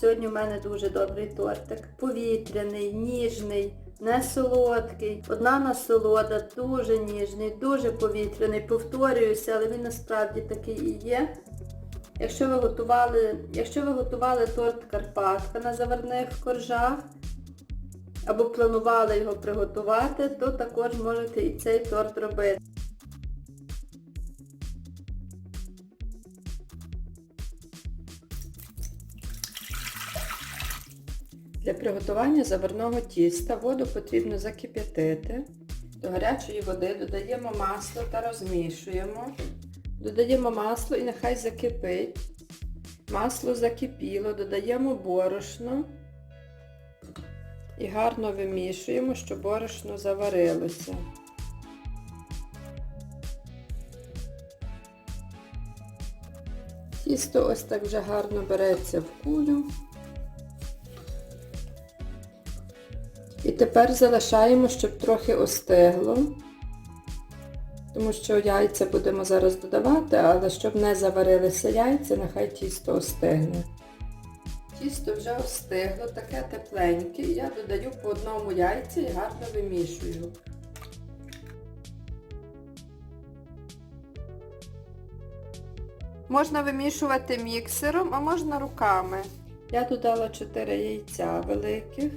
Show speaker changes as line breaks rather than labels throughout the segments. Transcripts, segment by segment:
Сьогодні в мене дуже добрий тортик. Повітряний, ніжний, не солодкий. Одна насолода, дуже ніжний, дуже повітряний. Повторююся, але він насправді такий і є. Якщо ви готували, якщо ви готували торт Карпатка на заварних коржах, або планували його приготувати, то також можете і цей торт робити. Для приготування заварного тіста воду потрібно закип'ятити. До гарячої води додаємо масло та розмішуємо. Додаємо масло і нехай закипить. Масло закипіло, додаємо борошно і гарно вимішуємо, щоб борошно заварилося. Тісто ось так вже гарно береться в кулю. Тепер залишаємо, щоб трохи остигло, тому що яйця будемо зараз додавати, але щоб не заварилися яйця, нехай тісто остигне. Тісто вже остигло, таке тепленьке, я додаю по одному яйці і гарно вимішую. Можна вимішувати міксером, а можна руками. Я додала 4 яйця великих.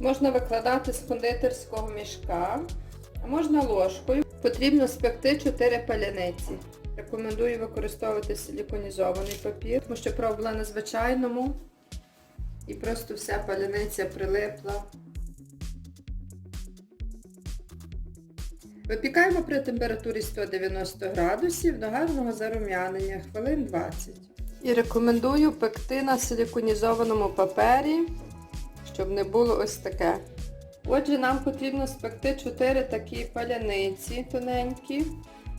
Можна викладати з кондитерського мішка, а можна ложкою. Потрібно спекти 4 паляниці. Рекомендую використовувати силіконізований папір, тому що пробувала на звичайному і просто вся паляниця прилипла. Випікаємо при температурі 190 градусів до гарного зарум'янення хвилин 20. І рекомендую пекти на силіконізованому папері, щоб не було ось таке. Отже, нам потрібно спекти 4 такі паляниці тоненькі.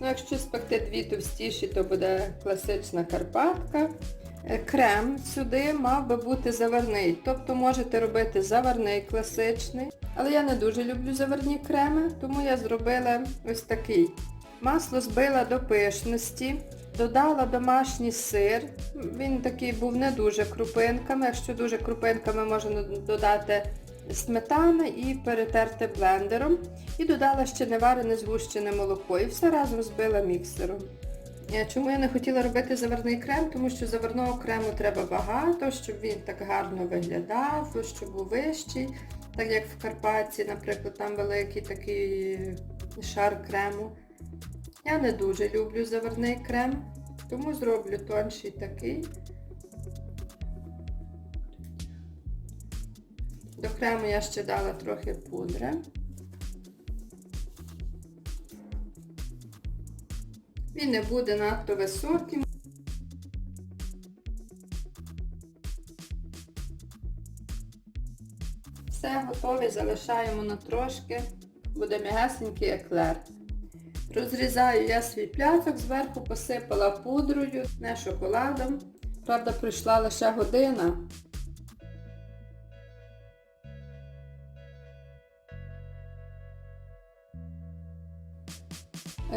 Ну, якщо спекти дві товстіші, то буде класична карпатка. Е, Крем сюди мав би бути заварний. Тобто можете робити заварний класичний. Але я не дуже люблю заварні креми, тому я зробила ось такий. Масло збила до пишності, додала домашній сир. Він такий був не дуже крупинками. Якщо дуже крупинками можна додати сметани і перетерти блендером. І додала ще неварене згущене молоко. І все разом збила міксером. Е, Чому я не хотіла робити заварний крем? Тому що заварного крему треба багато, щоб він так гарно виглядав, щоб був вищий. Так як в Карпатці, наприклад, там великий такий шар крему. Я не дуже люблю заварний крем, тому зроблю тонший такий. До крему я ще дала трохи пудри. Він не буде надто високим. Все готове, залишаємо на трошки. Буде м'ягесенький еклер. Розрізаю я свій пляцок, зверху посипала пудрою, не шоколадом. Правда, пройшла лише година.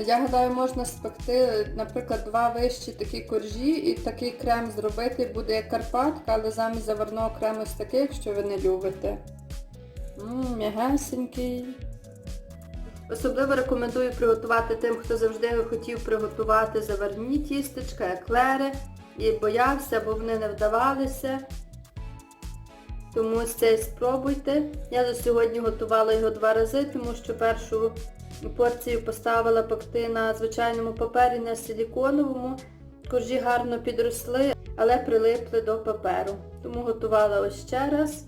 Я гадаю, можна спекти, наприклад, два вищі такі коржі і такий крем зробити буде як карпатка, але замість заварного крему ось такий, якщо ви не любите. Ммм, м'ягесенький. Особливо рекомендую приготувати тим, хто завжди хотів приготувати заварні тістечка, еклери і боявся, бо вони не вдавалися. Тому цей спробуйте. Я за сьогодні готувала його два рази, тому що першу порцію поставила пекти на звичайному папері, на силіконовому. Коржі гарно підросли, але прилипли до паперу. Тому готувала ось ще раз.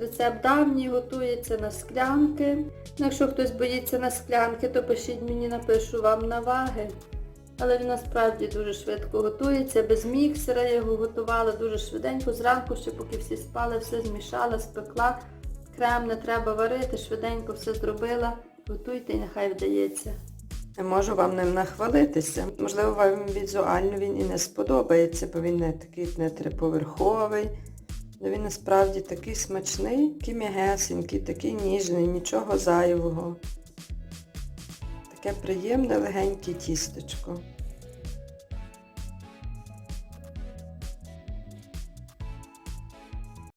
Рецепт давній, готується на склянки. Ну, якщо хтось боїться на склянки, то пишіть мені, напишу вам на ваги. Але він насправді дуже швидко готується, без міксера я його готувала дуже швиденько. Зранку, ще поки всі спали, все змішала, спекла. Крем не треба варити, швиденько все зробила. Готуйте і нехай вдається. Я можу вам ним нахвалитися. Можливо, вам візуально він і не сподобається, бо він не такий не триповерховий. Але він насправді такий смачний, такий м'ягесенький, такий ніжний, нічого зайвого. Таке приємне легеньке тістечко.